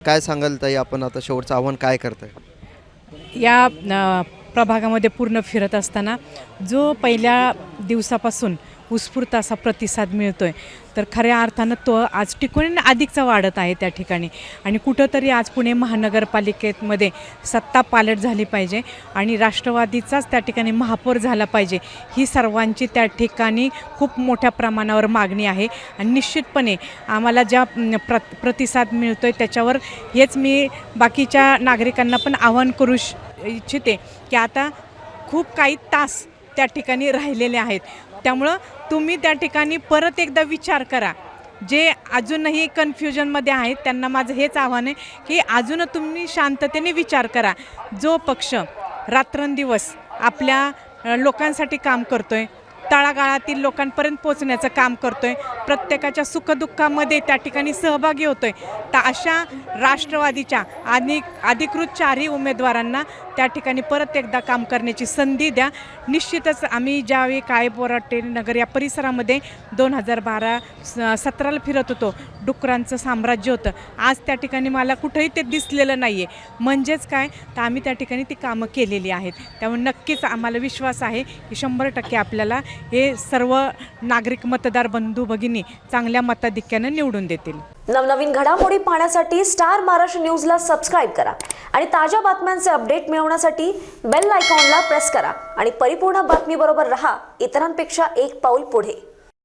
काय सांगाल ताई आपण आता शेवटचं आव्हान काय करताय? या प्रभागामध्ये पूर्ण फिरत असताना जो पहिल्या दिवसापासून उत्स्फूर्त असा प्रतिसाद मिळतो आहे तर खऱ्या अर्थानं तो आज टिकून अधिकचा वाढत आहे त्या ठिकाणी. आणि कुठंतरी आज पुणे महानगरपालिकेमध्ये सत्ता पालट झाली पाहिजे आणि राष्ट्रवादीचाच त्या ठिकाणी महापौर झाला पाहिजे ही सर्वांची त्या ठिकाणी खूप मोठ्या प्रमाणावर मागणी आहे. आणि निश्चितपणे आम्हाला ज्या प्र प्रतिसाद मिळतो आहे त्याच्यावर हेच मी बाकीच्या नागरिकांना पण आवाहन करू श इच्छिते की आता खूप काही तास त्या ठिकाणी राहिलेले आहेत. त्यामुळं तुम्ही त्या ठिकाणी परत एकदा विचार करा. जे अजूनही कन्फ्युजनमध्ये आहेत त्यांना माझं हेच आव्हान आहे की अजून तुम्ही शांततेने विचार करा. जो पक्ष रात्रंदिवस आपल्या लोकांसाठी काम करतो आहे तळागाळातील लोकांपर्यंत पोचण्याचं काम करतो आहे प्रत्येकाच्या सुखदुःखामध्ये त्या ठिकाणी सहभागी होतोय. तर अशा राष्ट्रवादीच्या आणि अधिकृत चारही उमेदवारांना त्या ठिकाणी परत एकदा काम करण्याची संधी द्या. निश्चितच आम्ही ज्यावेळी काळेपोराटे नगर या परिसरामध्ये दोन हजार बारा सतराला फिरत होतो डुकरांचं साम्राज्य होतं. आज त्या ठिकाणी मला कुठंही ते दिसलेलं नाही आहे म्हणजेच काय? तर आम्ही त्या ठिकाणी ती कामं केलेली आहेत. त्यामुळे नक्कीच आम्हाला विश्वास आहे की शंभर टक्के आपल्याला हे सर्व नागरिक मतदार बंधू भगिनी चांगल्या मताधिक्यानं निवडून देतील. नवनवीन घडामोडी पाहण्यासाठी स्टार महाराष्ट्र न्यूजला सबस्क्राईब करा आणि ताज्या बातम्यांचे अपडेट मिळवण्यासाठी बेल आयकॉनला प्रेस करा आणि परिपूर्ण बातमीबरोबर रहा. इतरांपेक्षा एक पाऊल पुढे.